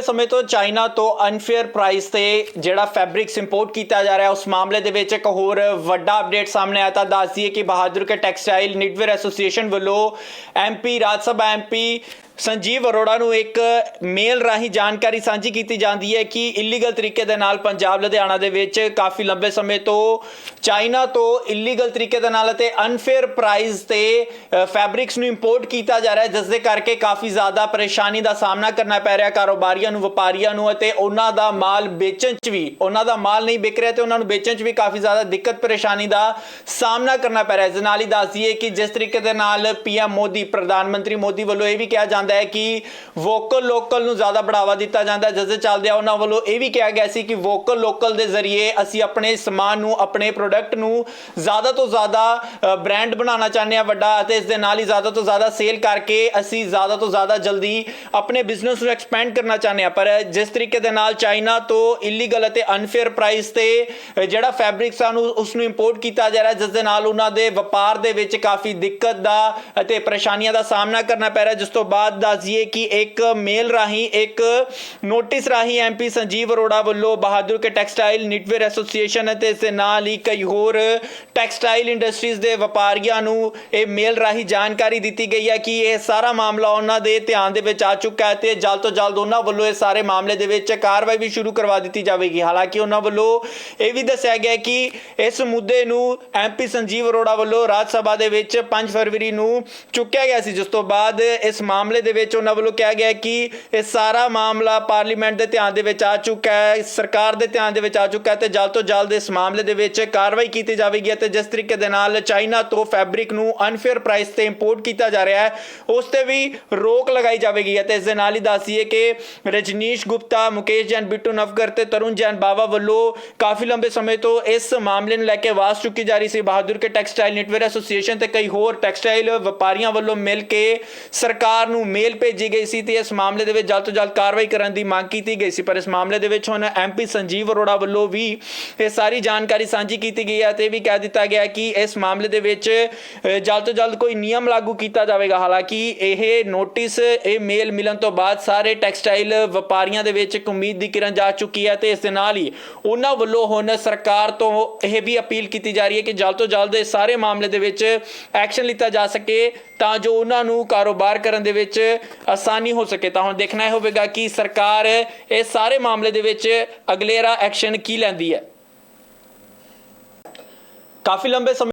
ਲੰਬੇ ਸਮੇਂ ਤੋਂ ਚਾਈਨਾ ਤੋਂ ਅਨਫੇਅਰ ਪ੍ਰਾਈਸ ਤੇ ਜਿਹੜਾ ਫੈਬਰਿਕਸ ਇੰਪੋਰਟ ਕੀਤਾ ਜਾ ਰਿਹਾ ਹੈ ਉਸ ਮਾਮਲੇ ਦੇ ਵਿੱਚ ਇੱਕ ਹੋਰ ਵੱਡਾ ਅਪਡੇਟ ਸਾਹਮਣੇ ਆਇਆ, ਤਾਂ ਦੱਸ ਦਈਏ ਕਿ Bahadur Ke textile knitwear association ਵੱਲੋਂ ਐਮਪੀ ਰਾਜ ਸਭਾ ਐਮਪੀ ਸੰਜੀਵ ਅਰੋੜਾ ਨੂੰ ਇੱਕ ਮੇਲ ਰਾਹੀਂ ਜਾਣਕਾਰੀ ਸਾਂਝੀ ਕੀਤੀ ਜਾਂਦੀ ਹੈ ਕਿ ਇਲੀਗਲ ਤਰੀਕੇ ਦੇ ਨਾਲ ਪੰਜਾਬ, ਲੁਧਿਆਣਾ ਦੇ ਵਿੱਚ ਕਾਫੀ ਲੰਬੇ ਸਮੇਂ ਤੋਂ ਚਾਈਨਾ ਤੋਂ ਇਲੀਗਲ ਤਰੀਕੇ ਦੇ ਨਾਲ ਅਤੇ ਅਨਫੇਅਰ ਪ੍ਰਾਈਸ ਤੇ ਫੈਬਰਿਕਸ ਨੂੰ ਇੰਪੋਰਟ ਕੀਤਾ ਜਾ ਰਿਹਾ ਹੈ, ਜਿਸ ਦੇ ਕਰਕੇ ਕਾਫੀ ਜ਼ਿਆਦਾ ਪਰੇਸ਼ਾਨੀ ਦਾ ਸਾਹਮਣਾ ਕਰਨਾ ਪੈ ਰਿਹਾ ਕਾਰੋਬਾਰੀਆਂ ਨੂੰ, ਵਪਾਰੀਆਂ ਨੂੰ ਅਤੇ ਉਹਨਾਂ ਦਾ ਮਾਲ ਵੇਚਣ 'ਚ ਵੀ, ਉਹਨਾਂ ਦਾ ਮਾਲ ਨਹੀਂ ਵਿਕ ਰਿਹਾ ਤੇ ਉਹਨਾਂ ਨੂੰ ਵੇਚਣ 'ਚ ਵੀ ਕਾਫੀ ਜ਼ਿਆਦਾ ਦਿੱਕਤ, ਪਰੇਸ਼ਾਨੀ ਦਾ ਸਾਹਮਣਾ ਕਰਨਾ ਪੈ ਰਿਹਾ ਹੈ। ਇਸ ਨਾਲ ਹੀ ਦੱਸ ਦਈਏ ਕਿ ਜਿਸ ਤਰੀਕੇ ਦੇ ਨਾਲ ਪੀਐਮ ਮੋਦੀ, ਪ੍ਰਧਾਨ ਮੰਤਰੀ ਮੋਦੀ ਵੱਲੋਂ ਇਹ ਵੀ ਕਿਹਾ ਜਾਂਦਾ ਹੈ ਕਿ ਵੋਕਲ ਲੋਕਲ ਨੂੰ ਜ਼ਿਆਦਾ ਬੜਾਵਾ ਦਿੱਤਾ ਜਾਂਦਾ ਹੈ। ਜਿਸ ਦੇ ਚੱਲਦੇ ਉਹਨਾਂ ਵੱਲੋਂ ਇਹ ਵੀ ਕਿਹਾ ਗਿਆ ਸੀ ਕਿ ਵੋਕਲ ਲੋਕਲ ਦੇ ਜ਼ਰੀਏ ਅਸੀਂ ਆਪਣੇ ਸਮਾਨ ਨੂੰ, ਆਪਣੇ ਪ੍ਰੋਡਕਟ ਨੂੰ ਜ਼ਿਆਦਾ ਤੋਂ ਜ਼ਿਆਦਾ ਬ੍ਰਾਂਡ ਬਣਾਉਣਾ ਚਾਹੁੰਦੇ ਹਾਂ ਵੱਡਾ ਅਤੇ ਇਸ ਦੇ ਨਾਲ ਹੀ ਜ਼ਿਆਦਾ ਤੋਂ ਜ਼ਿਆਦਾ ਸੇਲ ਕਰਕੇ ਅਸੀਂ ਜ਼ਿਆਦਾ ਤੋਂ ਜ਼ਿਆਦਾ ਜਲਦੀ ਆਪਣੇ ਬਿਜ਼ਨਸ ਨੂੰ ਐਕਸਪੈਂਡ ਕਰਨਾ ਚਾਹੁੰਦੇ ਹਾਂ। ਪਰ ਜਿਸ ਤਰੀਕੇ ਦੇ ਨਾਲ ਚਾਈਨਾ ਤੋਂ ਇਲੀਗਲ ਅਤੇ ਅਨਫੇਅਰ ਪ੍ਰਾਈਸ ਤੇ ਜਿਹੜਾ ਫੈਬਰਿਕਸ ਆ ਨੂੰ ਉਸ ਨੂੰ ਇੰਪੋਰਟ ਕੀਤਾ ਜਾ ਰਿਹਾ, ਜਿਸ ਦੇ ਨਾਲ ਉਹਨਾਂ ਦੇ ਵਪਾਰ ਦੇ ਵਿੱਚ ਕਾਫੀ ਦਿੱਕਤ ਦਾ ਅਤੇ ਪਰੇਸ਼ਾਨੀਆਂ ਦਾ ਸਾਹਮਣਾ ਕਰਨਾ ਪੈ ਰਿਹਾ, ਜਿਸ ਤੋਂ ਬਾਅਦ ਦੱਸ ਦਈਏ ਕਿ ਇੱਕ ਮੇਲ ਰਾਹੀਂ, ਇੱਕ ਨੋਟਿਸ ਰਾਹੀਂ ਐਮਪੀ ਸੰਜੀਵ ਅਰੋੜਾ ਵੱਲੋਂ Bahadur Ke textile knitwear association ਅਤੇ ਇਸ ਦੇ ਨਾਲ ਹੀ ਕਈ ਹੋਰ ਟੈਕਸਟਾਈਲ ਇੰਡਸਟਰੀਜ਼ ਦੇ ਵਪਾਰੀਆਂ ਨੂੰ ਇਹ ਮੇਲ ਰਾਹੀਂ ਜਾਣਕਾਰੀ ਦਿੱਤੀ ਗਈ ਹੈ ਕਿ ਇਹ ਸਾਰਾ ਮਾਮਲਾ ਉਹਨਾਂ ਦੇ ਧਿਆਨ ਦੇ ਵਿੱਚ ਆ ਚੁੱਕਾ ਹੈ ਤੇ ਜਲਦ ਤੋਂ ਜਲਦ ਉਹਨਾਂ ਵੱਲੋਂ ਇਹ ਸਾਰੇ ਮਾਮਲੇ ਦੇ ਵਿੱਚ ਕਾਰਵਾਈ ਵੀ ਸ਼ੁਰੂ ਕਰਵਾ ਦਿੱਤੀ ਜਾਵੇਗੀ। ਹਾਲਾਂਕਿ ਉਹਨਾਂ ਵੱਲੋਂ ਇਹ ਵੀ ਦੱਸਿਆ ਗਿਆ ਕਿ ਇਸ ਮੁੱਦੇ ਨੂੰ ਐਮਪੀ ਸੰਜੀਵ ਅਰੋੜਾ ਵੱਲੋਂ ਰਾਜ ਸਭਾ ਦੇ ਵਿੱਚ 5 ਫਰਵਰੀ ਨੂੰ ਚੁੱਕਿਆ ਗਿਆ ਸੀ, ਜਿਸ ਤੋਂ ਬਾਅਦ ਇਸ ਮਾਮਲੇ ਦੇ ਵਿੱਚ ਉਹਨਾਂ ਵੱਲੋਂ ਕਿਹਾ ਗਿਆ ਕਿ ਇਹ ਸਾਰਾ ਮਾਮਲਾ ਪਾਰਲੀਮੈਂਟ ਦੇ ਧਿਆਨ ਦੇ ਵਿੱਚ ਆ ਚੁੱਕਾ ਹੈ, ਸਰਕਾਰ ਦੇ ਧਿਆਨ ਦੇ ਵਿੱਚ ਆ ਚੁੱਕਾ ਹੈ ਤੇ ਜਲਦ ਤੋਂ ਜਲਦ ਇਸ ਮਾਮਲੇ ਦੇ ਵਿੱਚ ਕਾਰਵਾਈ ਕੀਤੀ ਜਾਵੇਗੀ ਅਤੇ ਜਿਸ ਤਰੀਕੇ ਦੇ ਨਾਲ ਚਾਈਨਾ ਤੋਂ ਫੈਬਰਿਕ ਨੂੰ ਅਨਫੇਅਰ ਪ੍ਰਾਈਸ ਤੇ ਇੰਪੋਰਟ ਕੀਤਾ ਜਾ ਰਿਹਾ ਹੈ, ਉਸ ਤੇ ਵੀ ਰੋਕ ਲਗਾਈ ਜਾਵੇਗੀ ਅਤੇ ਇਸ ਦੇ ਨਾਲ ਹੀ ਦੱਸੀਏ ਕਿ ਰਜਨੀਸ਼ ਗੁਪਤਾ, ਮੁਕੇਸ਼ ਜੈਨ, ਬਿੱਟੂ ਨਵਗਰ ਤੇ ਤਰੁਣ ਜੈਨ ਬਾਵਾ ਵੱਲੋਂ ਕਾਫੀ ਲੰਬੇ ਸਮੇਂ ਤੋਂ ਇਸ ਮਾਮਲੇ ਨੂੰ ਲੈ ਕੇ ਆਵਾਜ਼ ਚੁੱਕੀ ਜਾ ਰਹੀ ਸੀ। Bahadur Ke textile knitwear association ਤੇ ਕਈ ਹੋਰ ਟੈਕਸਟਾਈਲ ਵਪਾਰੀਆਂ ਵੱਲੋਂ ਮਿਲ ਕੇ ਸਰਕਾਰ ਨੂੰ ਮੇਲ ਭੇਜੀ ਗਈ ਸੀ ਤੇ ਇਸ ਮਾਮਲੇ ਦੇ ਵਿੱਚ ਜਲਦ ਤੋਂ ਜਲਦ ਕਾਰਵਾਈ ਕਰਨ ਦੀ ਮੰਗ ਕੀਤੀ ਗਈ ਸੀ। ਪਰ ਇਸ ਮਾਮਲੇ ਦੇ ਵਿੱਚ ਹੁਣ ਐਮਪੀ ਸੰਜੀਵ ਅਰੋੜਾ ਵੱਲੋਂ ਵੀ ਇਹ ਸਾਰੀ ਜਾਣਕਾਰੀ ਸਾਂਝੀ ਕੀਤੀ ਗਈ ਹੈ ਤੇ ਇਹ ਵੀ ਕਹਿ ਦਿੱਤਾ ਗਿਆ ਕਿ ਇਸ ਮਾਮਲੇ ਦੇ ਵਿੱਚ ਜਲਦ ਤੋਂ ਜਲਦ ਕੋਈ ਨਿਯਮ ਲਾਗੂ ਕੀਤਾ ਜਾਵੇਗਾ। ਹਾਲਾਂਕਿ ਇਹ ਨੋਟਿਸ, ਇਹ ਮੇਲ ਮਿਲਣ ਤੋਂ ਬਾਅਦ ਸਾਰੇ ਟੈਕਸਟਾਈਲ ਵਪਾਰੀਆਂ ਦੇ ਵਿੱਚ ਇੱਕ ਉਮੀਦ ਦੀ ਕਿਰਨ ਜਾ ਚੁੱਕੀ ਹੈ ਤੇ ਇਸ ਦੇ ਨਾਲ ਹੀ ਉਹਨਾਂ ਵੱਲੋਂ ਹੁਣ ਸਰਕਾਰ ਤੋਂ ਇਹ ਵੀ ਅਪੀਲ ਕੀਤੀ ਜਾ ਰਹੀ ਹੈ ਕਿ ਜਲਦ ਤੋਂ ਜਲਦ ਇਸ ਸਾਰੇ ਮਾਮਲੇ ਦੇ ਵਿੱਚ ਐਕਸ਼ਨ ਲਿੱਤਾ ਜਾ ਸਕੇ ਤਾਂ ਜੋ ਉਹਨਾਂ ਨੂੰ ਕਾਰੋਬਾਰ ਕਰਨ ਦੇ ਵਿੱਚ ਆਸਾਨੀ ਹੋ ਸਕੇ ਤਾਂ ਹੁਣ ਦੇਖਣਾ ਇਹ ਹੋਵੇਗਾ ਕਿ ਸਰਕਾਰ ਇਹ ਸਾਰੇ ਮਾਮਲੇ ਦੇ ਵਿੱਚ ਅਗਲੇਰਾ ਐਕਸ਼ਨ ਕੀ ਲੈਂਦੀ ਹੈ। ਕਾਫੀ ਲੰਬੇ ਸਮੇਂ